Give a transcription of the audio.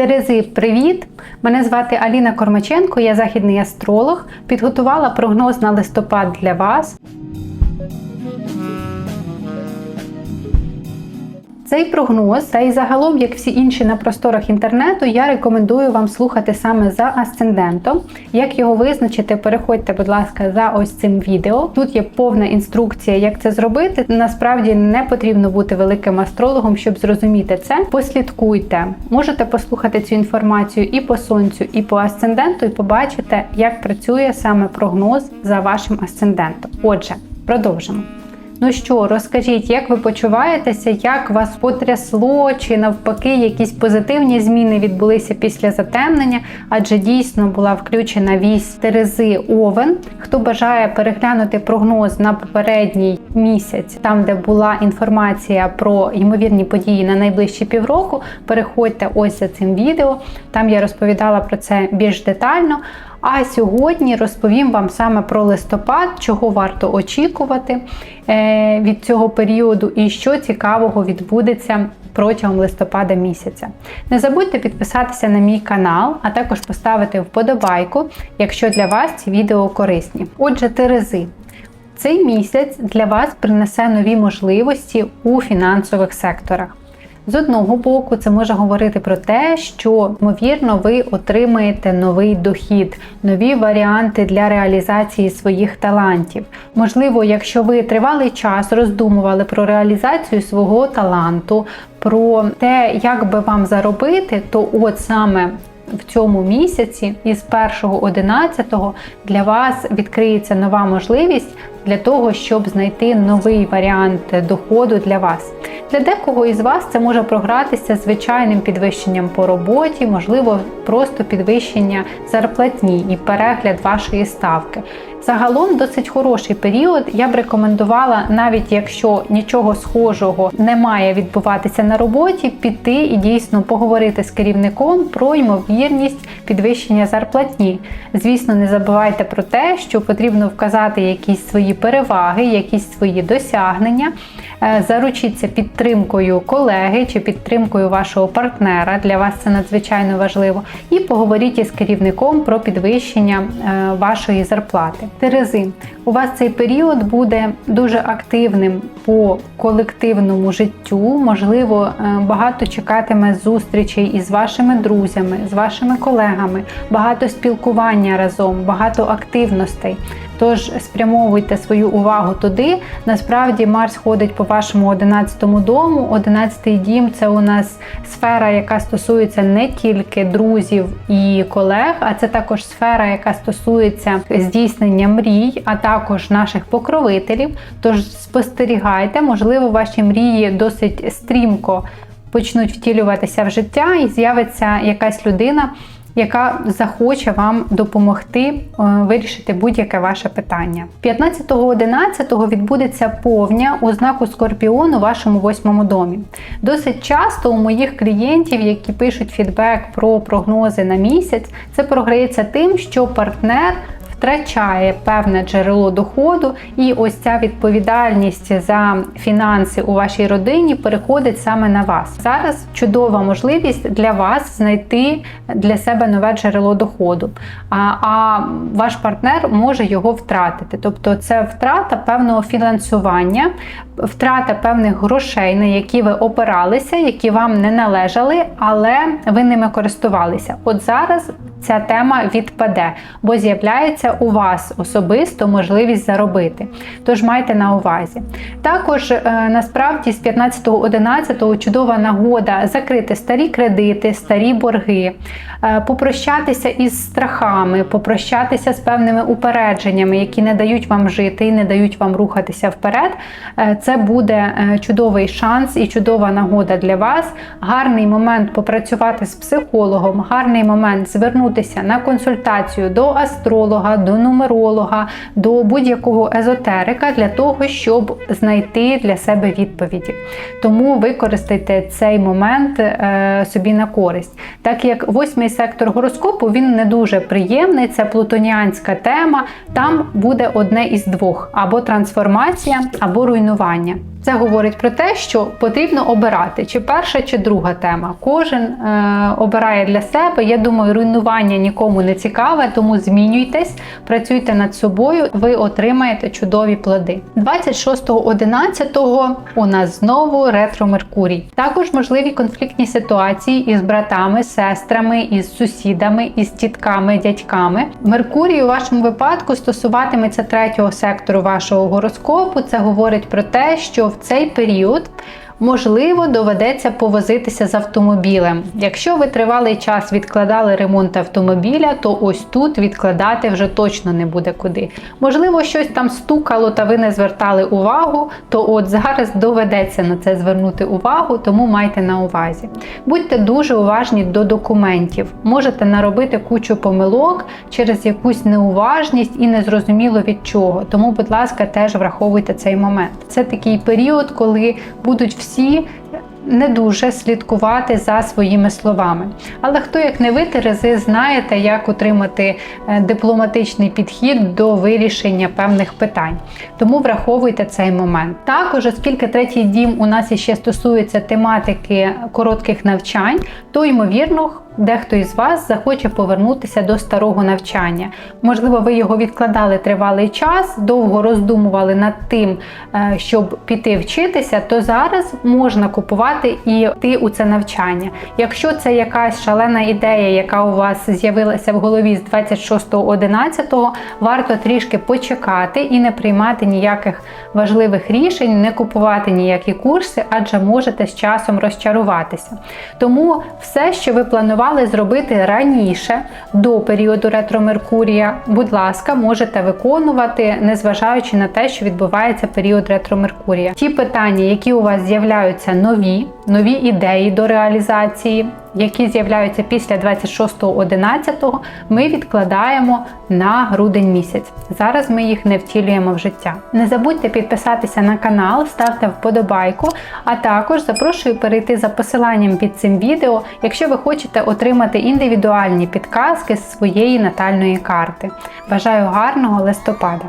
Терези, привіт! Мене звати Аліна Кормаченко, я західний астролог. Підготувала прогноз на листопад для вас. Цей прогноз, та й загалом, як всі інші на просторах інтернету, я рекомендую вам слухати саме за асцендентом. Як його визначити, переходьте, будь ласка, за ось цим відео. Тут є повна інструкція, як це зробити. Насправді не потрібно бути великим астрологом, щоб зрозуміти це. Послідкуйте, можете послухати цю інформацію і по сонцю, і по асценденту, і побачите, як працює саме прогноз за вашим асцендентом. Отже, продовжимо. Ну що, розкажіть, як ви почуваєтеся, як вас потрясло, чи навпаки, якісь позитивні зміни відбулися після затемнення, адже дійсно була включена вісь Терези Овен. Хто бажає переглянути прогноз на попередній місяць, там де була інформація про ймовірні події на найближчі півроку, переходьте ось за цим відео. Там я розповідала про це більш детально. А сьогодні розповім вам саме про листопад, чого варто очікувати е, від цього періоду і що цікавого відбудеться протягом листопада місяця. Не забудьте підписатися на мій канал, а також поставити вподобайку, якщо для вас ці відео корисні. Отже, Терези. Цей місяць для вас принесе нові можливості у фінансових секторах. З одного боку, це може говорити про те, що ймовірно ви отримаєте новий дохід, нові варіанти для реалізації своїх талантів. Можливо, якщо ви тривалий час роздумували про реалізацію свого таланту, про те, як би вам заробити, то от саме в цьому місяці із 1.11 для вас відкриється нова можливість для того, щоб знайти новий варіант доходу для вас. Для декого із вас це може програтися звичайним підвищенням по роботі, можливо, просто підвищення зарплатні і перегляд вашої ставки. Загалом досить хороший період. Я б рекомендувала, навіть якщо нічого схожого не має відбуватися на роботі, піти і дійсно поговорити з керівником про ймовірність підвищення зарплатні. Звісно, не забувайте про те, що потрібно вказати якісь свої переваги, якісь свої досягнення. Заручіться підтримкою колеги чи підтримкою вашого партнера. Для вас це надзвичайно важливо. І поговоріть із керівником про підвищення вашої зарплати. Терези, у вас цей період буде дуже активним по колективному життю. Можливо, багато чекатиме зустрічей із вашими друзями, з вашими колегами, багато спілкування разом, багато активностей. Тож спрямовуйте свою увагу туди. Насправді Марс ходить по вашому 11 дому. 11 дім це у нас сфера, яка стосується не тільки друзів і колег, а це також сфера, яка стосується здійснення мрій, а також наших покровителів. Тож спостерігайте, можливо, ваші мрії досить стрімко почнуть втілюватися в життя, і з'явиться якась людина яка захоче вам допомогти е, вирішити будь-яке ваше питання. 15.11 відбудеться повня у знаку Скорпіон у вашому восьмому домі. Досить часто у моїх клієнтів, які пишуть фідбек про прогнози на місяць, це програється тим, що партнер втрачає певне джерело доходу, і ось ця відповідальність за фінанси у вашій родині переходить саме на вас. Зараз чудова можливість для вас знайти для себе нове джерело доходу, а, а ваш партнер може його втратити. Тобто це втрата певного фінансування, втрата певних грошей, на які ви опиралися, які вам не належали, але ви ними користувалися. От зараз ця тема відпаде, бо з'являється у вас особисто можливість заробити. Тож майте на увазі. Також е, насправді з 15.11 чудова нагода закрити старі кредити, старі борги, е, попрощатися із страхами, попрощатися з певними упередженнями, які не дають вам жити і не дають вам рухатися вперед. Е, це буде чудовий шанс і чудова нагода для вас. Гарний момент попрацювати з психологом, гарний момент звернути звернутися на консультацію до астролога, до нумеролога, до будь-якого езотерика для того, щоб знайти для себе відповіді. Тому використайте цей момент е, собі на користь. Так як восьмий сектор гороскопу він не дуже приємний, це плутоніанська тема. Там буде одне із двох: або трансформація, або руйнування. Це говорить про те, що потрібно обирати, чи перша, чи друга тема. Кожен е, обирає для себе. Я думаю, руйнування нікому не цікаве, тому змінюйтесь, працюйте над собою, ви отримаєте чудові плоди. 26.11 у нас знову ретро Меркурій. Також можливі конфліктні ситуації із братами, сестрами, із сусідами, із тітками, дядьками. Меркурій у вашому випадку стосуватиметься третього сектору вашого гороскопу. Це говорить про те, що в цей період. Можливо, доведеться повозитися з автомобілем. Якщо ви тривалий час відкладали ремонт автомобіля, то ось тут відкладати вже точно не буде куди. Можливо, щось там стукало та ви не звертали увагу, то от зараз доведеться на це звернути увагу, тому майте на увазі. Будьте дуже уважні до документів. Можете наробити кучу помилок через якусь неуважність і незрозуміло від чого. Тому, будь ласка, теж враховуйте цей момент. Це такий період, коли будуть всі всі не дуже слідкувати за своїми словами. Але хто, як не ви, Терези, знаєте, як утримати е, дипломатичний підхід до вирішення певних питань. Тому враховуйте цей момент. Також, оскільки третій дім у нас іще стосується тематики коротких навчань, то ймовірно. Дехто із вас захоче повернутися до старого навчання. Можливо, ви його відкладали тривалий час, довго роздумували над тим, е, щоб піти вчитися, то зараз можна купувати і йти у це навчання. Якщо це якась шалена ідея, яка у вас з'явилася в голові з 26.11, варто трішки почекати і не приймати ніяких важливих рішень, не купувати ніякі курси, адже можете з часом розчаруватися. Тому все, що ви планували, зробити раніше до періоду ретро Меркурія, будь ласка, можете виконувати, незважаючи на те, що відбувається період ретро Меркурія. Ті питання, які у вас з'являються нові, ідеї до реалізації, які з'являються після 26.11, ми відкладаємо на грудень місяць. Зараз ми їх не втілюємо в життя. Не забудьте підписатися на канал, ставте вподобайку, а також запрошую перейти за посиланням під цим відео, якщо ви хочете отримати індивідуальні підказки з своєї натальної карти. Бажаю гарного листопада!